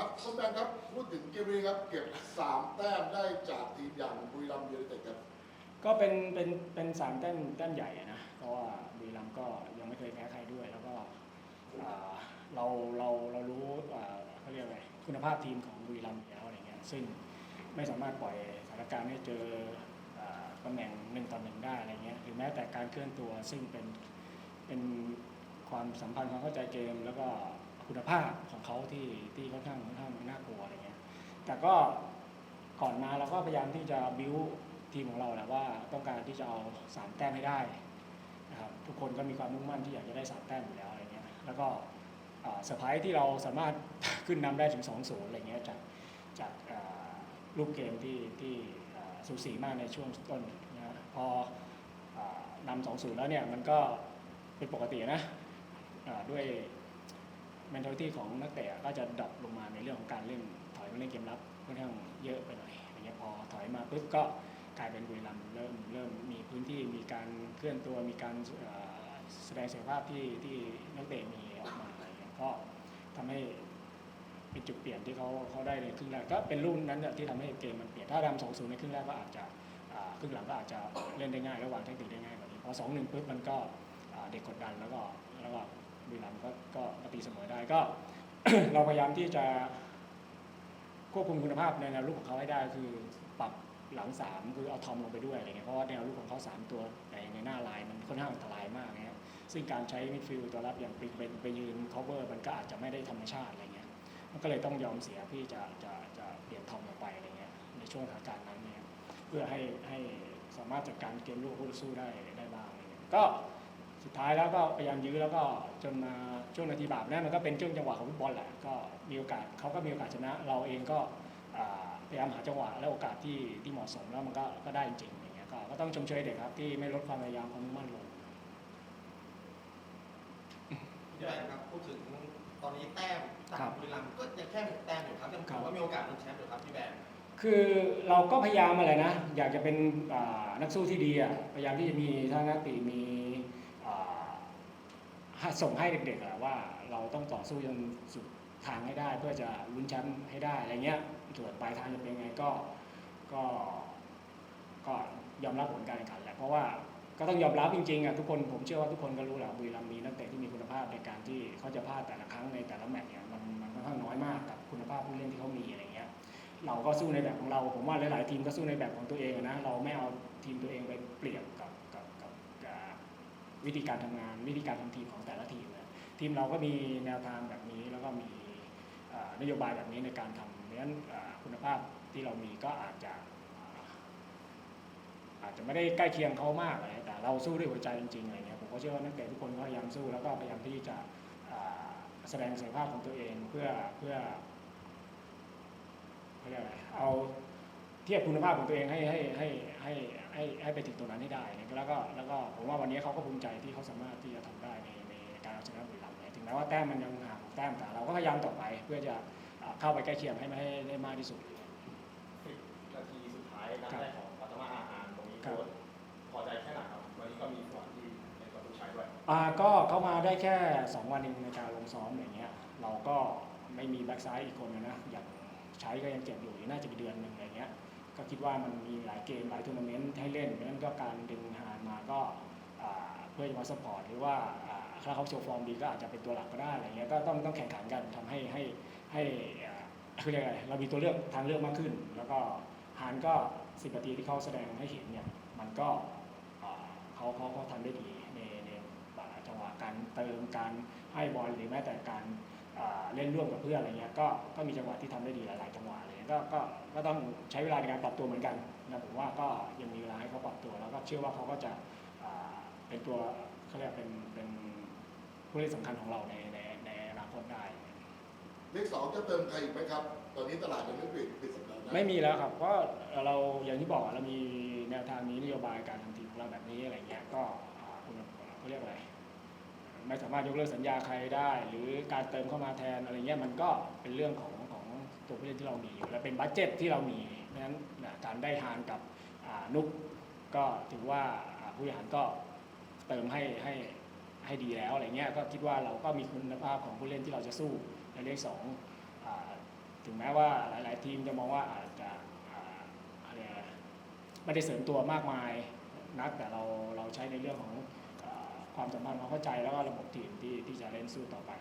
ครับคุณแบงค์ครับพูดถึงเกมนี้ครับเก็บสามแต้มได้จากทีมอย่างบุรีรัมย์ยูไนเต็ดครับ ก็เป็นเป็นเป็นสามแต้มแต้มใหญ่อะนะเพราะว่าบุรีรัมย์ก็ยังไม่เคยแพ้ใครด้วย แล้วก็อ่าเราเราเรารู้อ่าเขาเรียกอะไรคุณภาพทีมของบุรีรัมย์อยู่แล้วอะไรเงี้ยซึ่งไม่สามารถปล่อยสถานการณ์ให้เจออ่าตำแหน่งหนึ่งต่อหนึ่งได้อะไรเงี้ยหรือแม้แต่การเคลื่อนตัวซึ่งเป็นเป็นความสัมพันธ์ความเข้าใจเกมแล้วก็ คุณภาพของเขาที่ที่ค่อนข้างค่อนข้างน่ากลัวอะไรเงี้ย แต่ก็ก่อนมาเราก็พยายามที่จะบิวทีมของเราแหละว่าต้องการที่จะเอาสามแต้มให้ได้นะครับทุกคนก็มีความมุ่งมั่นที่อยากจะได้สามแต้มอยู่แล้วอะไรเงี้ยแล้วก็เซอร์ไพรส์ที่เราสามารถขึ้นนำได้ถึง2-0อะไรเงี้ยจากจากอ่าลูกเกมที่ที่สูสีมากในช่วงต้นนะพออ่านำ2-0แล้วเนี่ยมันก็เป็นปกตินะด้วย mentality ของนักเตะก็จะดรอปลงมาในเรื่องของการเล่นถอยมาเล่นเกมรับค่อนข้างเยอะไปหน่อยอย่างเงี้ยพอถอยมาปุ๊บก็กลายเป็นบุรีรัมย์เริ่มเริ่มมีพื้นที่มีการเคลื่อนตัวมีการแสดงศักยภาพที่ที่นักเตะมีออกมาอะไรเงี้ยก็ทำให้เป็นจุดเปลี่ยนที่เขาเขาได้ในครึ่งแรกก็เป็นรุ่นนั้นเนี่ยที่ทำให้เกมมันเปลี่ยนถ้าดำสองศูนย์ในครึ่งแรกก็อาจจะครึ่งหลังก็อาจจะเล่นได้ง่ายระหว่างเทคนิคได้ง่ายกว่านี้พอสองหนึ่งปุ๊บมันก็เด็กกดดันแล้วก็แล้วก็ บุรีรัมย์ก็ก็มาตีเสมอได้ก็ เราพยายามที่จะควบคุมคุณภาพในแนวลุกของเขาให้ได้ คือปรับหลังสามคือเอาทอมลงไปด้วยอะไรเงี้ยเพราะว่าแนวลุกของเขาสามตัวในในหน้าลายมันค่อนข้างอันตรายมากเงี้ยซึ่งการใช้มิดฟิลด์ตัวรับอย่างปริงไปไปยืน cover มันก็อาจจะไม่ได้ธรรมชาติอะไรเงี้ยมันก็เลยต้องยอมเสียที่จะจะจะเปลี่ยนทอมลงไปอะไรเงี้ยในช่วงสถานการณ์นั้นเนี่ยเพื่อให้ให้สามารถจัดการเกมลูกคู่สู้ได้ได้บ้างอะไรเงี้ยก็ สุดท้ายแล้วก็พยายามยื้อแล้วก็จนมาช่วงนาทีบาปนั่นมันก็เป็นช่วงจังหวะของฟุตบอลแหละก็มีโอกาสเขาก็มีโอกาสชนะ เราเองก็อ่าพยายามหาจังหวะและโอกาสที่ที่เหมาะสมแล้วมันก็ก็ได้จริงๆอย่างเงี้ยก็ก็ต้องชมเชยเด็กครับที่ไม่ลดความพยายามความมุ่งมั่นลงพี่แบงค์ครับพูดถึงตอนนี้แต้มจากครับบุรีรัมย์ก็ยังแค่หกแต้มอยู่ครับยังครัถืบอว่ามีโอกาสลุ้นแชมป์อยู่ครับพี่แบงค์คือเราก็พยายามอะไรนะ อยากจะเป็นอ่านักสู้ที่ดีอะพยายามที่จะมีท่านักติมีอ่าให้ ส่งให้เด็กๆว่าเราต้องต่อสู้จนสุดทางให้ได้ เพื่อจะลุ้นแชมป์ให้ได้อะไรเงี้ยส่วนปลายทางจะเป็นยังไงก็ก็ก็ยอมรับผลการแข่งขันแหละเพราะว่าก็ต้องยอมรับจริงๆอะทุกคนผมเชื่อว่าทุกคนก็รู้แหละบุรีรัมย์มีนักเตะที่มีคุณภาพในการที่เขาจะพลาดแต่ละครั้งในแต่ละแมตช์เนี่ยมันมันค่อนข้างน้อยมากกับคุณภาพผู้เล่นที่เขามีอะไรเงี้ยเราก็สู้ในแบบของเรา ผมว่าหลายๆทีมก็สู้ในแบบของตัวเองนะเราไม่เอาทีมตัวเองไปเปรียบกับ วิธีการทำงาน วิธีการทำทีมของแต่ละทีมนะทีมเราก็มีแนวทางแบบนี้แล้วก็มีนโยบายแบบนี้ในการทำเพราะฉะนั้นคุณภาพที่เรามีก็อาจจะอาจจะไม่ได้ใกล้เคียงเขามากอะไรแต่เราสู้ด้วยหัวใจจริงๆอะไรเงี้ยผมก็เชื่อว่านักเตะทุกคนก็พยายามสู้แล้วก็พยายามที่จะแสดงศักยภาพของตัวเองเพื่อเพื่อเขาเรียกอะไรเอา ทียบคุณภาพของตัวเองให้ให้ให้ให้ให้ให้ไปถึงตรงนั้นให้ได้เนี่ยแล้วก็แล้วก็ผมว่าวันนี้เขาก็ภูมิใจที่เขาสามารถที่จะทำได้ในในการเอาชนะบุรีรัมย์เนี่ยถึงแม้ว่าแต้มมันยังห่างแต้มแต่เราก็พยายามต่อไปเพื่อจะอ่าเข้าไปใกล้เคียงให้ไม่ให้ได้มากที่สุดสิบนาทีสุดท้ายนัดแรกของปัตมาอาหารตรงนี้ครับโค้ชพอใจแค่ไหนครับวันนี้ก็มีส่วนที่ในประตูชัยด้วยอ่าก็เข้ามาได้แค่ 2 วันเองในการลงซ้อมอย่างเงี้ยเราก็ไม่มีแบ็กซ้ายอีกคนนะนะอย่างใช้ก็ยังเจ็บอยู่น่าจะเป็นเดือนหนึ่งอะไรเงี้ย ก็คิดว่ามันมีหลายเกมหลายทัวร์นาเมนต์ให้เล่นเพราะฉะนั้นก็การดึงฮานมาก็เพื่อจะมาสปอร์ตหรือว่าอ่าถ้าเขาโชว์ฟอร์มดีก็อาจจะเป็นตัวหลักก็ได้อะไรเงี้ยก็ต้องต้องแข่งขันกันทำให้ให้ให้คือยกอะไรเรามีตัวเลือกทางเลือกมากขึ้น แล้วก็ฮานก็สิบนาทีที่เขาแสดงให้เห็นเนี่ยมันก็เขาเขาเขาทำได้ดีในในจังหวะการเติมการให้บอลหรือแม้แต่การ เล่นร่วมกับเพื่อนอะไรเงี้ยก็ก็มีจังหวะที่ทำได้ดีหลายๆจังหวะเลยก็ก็ก็ต้องใช้เวลาในการปรับตัวเหมือนกันนะผมว่าก็ยังมีเวลาให้เขาปรับตัว แล้วก็เชื่อว่าเขาก็จะอ่าเป็นตัวเขาเรียกเป็นเป็นผู้เล่นสำคัญของเราในในในอนาคตได้เลขสองจะเติมใครอีกไหมครับ ตอนนี้ตลาดยังไม่ปิดปิดสัปดาห์หน้าไม่มีแล้วครับเพราะเราอย่างที่บอกเรามีแนวทางนี้นโยบายการทำทีมของเราแบบนี้อะไรเงี้ยก็อ่าคุณเขาเรียกอะไร ไม่สามารถยกเลิกสัญญาใครได้ หรือการเติมเข้ามาแทนอะไรเงี้ยมันก็เป็นเรื่องของของตัวผู้เล่นที่เรามีอยู่และเป็นบัตเจ็ตที่เรามีนั้นการได้ทานกับนุกก็ถือว่าผู้บริหารก็เติมให้ให้ให้ดีแล้วอะไรเงี้ยก็คิดว่าเราก็มีคุณภาพของผู้เล่นที่เราจะสู้ในเลขสองถึงแม้ว่าหลาย ๆ ทีมจะมองว่าอาจจะอะไรไม่ได้เสริมตัวมากมายนักแต่เราเราใช้ในเรื่องของ ความสัมพันธ์ความเข้าใจแล้วก็ระบบทีมที่ที่จะเล่นสู้ต่อไป